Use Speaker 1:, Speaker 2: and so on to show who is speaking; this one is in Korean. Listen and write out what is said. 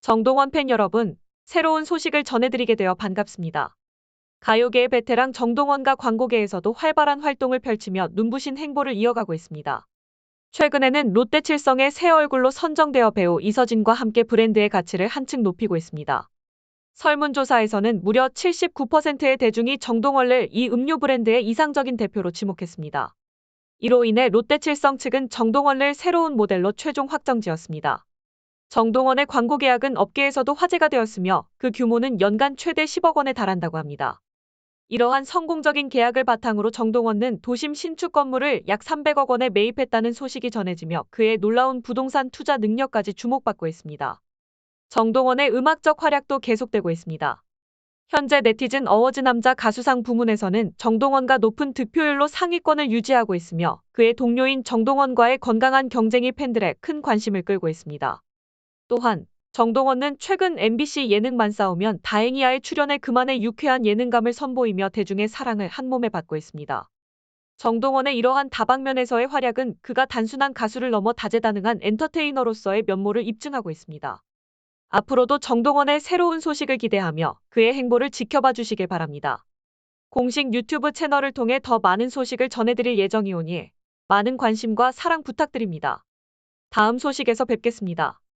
Speaker 1: 정동원 팬 여러분, 새로운 소식을 전해드리게 되어 반갑습니다. 가요계의 베테랑 정동원과 광고계에서도 활발한 활동을 펼치며 눈부신 행보를 이어가고 있습니다. 최근에는 롯데 칠성의 새 얼굴로 선정되어 배우 이서진과 함께 브랜드의 가치를 한층 높이고 있습니다. 설문조사에서는 무려 79%의 대중이 정동원을 이 음료 브랜드의 이상적인 대표로 지목했습니다. 이로 인해 롯데 칠성 측은 정동원을 새로운 모델로 최종 확정지었습니다. 정동원의 광고 계약은 업계에서도 화제가 되었으며 그 규모는 연간 최대 10억 원에 달한다고 합니다. 이러한 성공적인 계약을 바탕으로 정동원은 도심 신축 건물을 약 300억 원에 매입했다는 소식이 전해지며 그의 놀라운 부동산 투자 능력까지 주목받고 있습니다. 정동원의 음악적 활약도 계속되고 있습니다. 현재 네티즌 어워즈 남자 가수상 부문에서는 정동원과 높은 득표율로 상위권을 유지하고 있으며 그의 동료인 정동원과의 건강한 경쟁이 팬들의 큰 관심을 끌고 있습니다. 또한 정동원은 최근 MBC 예능만 싸우면 다행이야에 출연해 그만의 유쾌한 예능감을 선보이며 대중의 사랑을 한 몸에 받고 있습니다. 정동원의 이러한 다방면에서의 활약은 그가 단순한 가수를 넘어 다재다능한 엔터테이너로서의 면모를 입증하고 있습니다. 앞으로도 정동원의 새로운 소식을 기대하며 그의 행보를 지켜봐 주시길 바랍니다. 공식 유튜브 채널을 통해 더 많은 소식을 전해드릴 예정이오니 많은 관심과 사랑 부탁드립니다. 다음 소식에서 뵙겠습니다.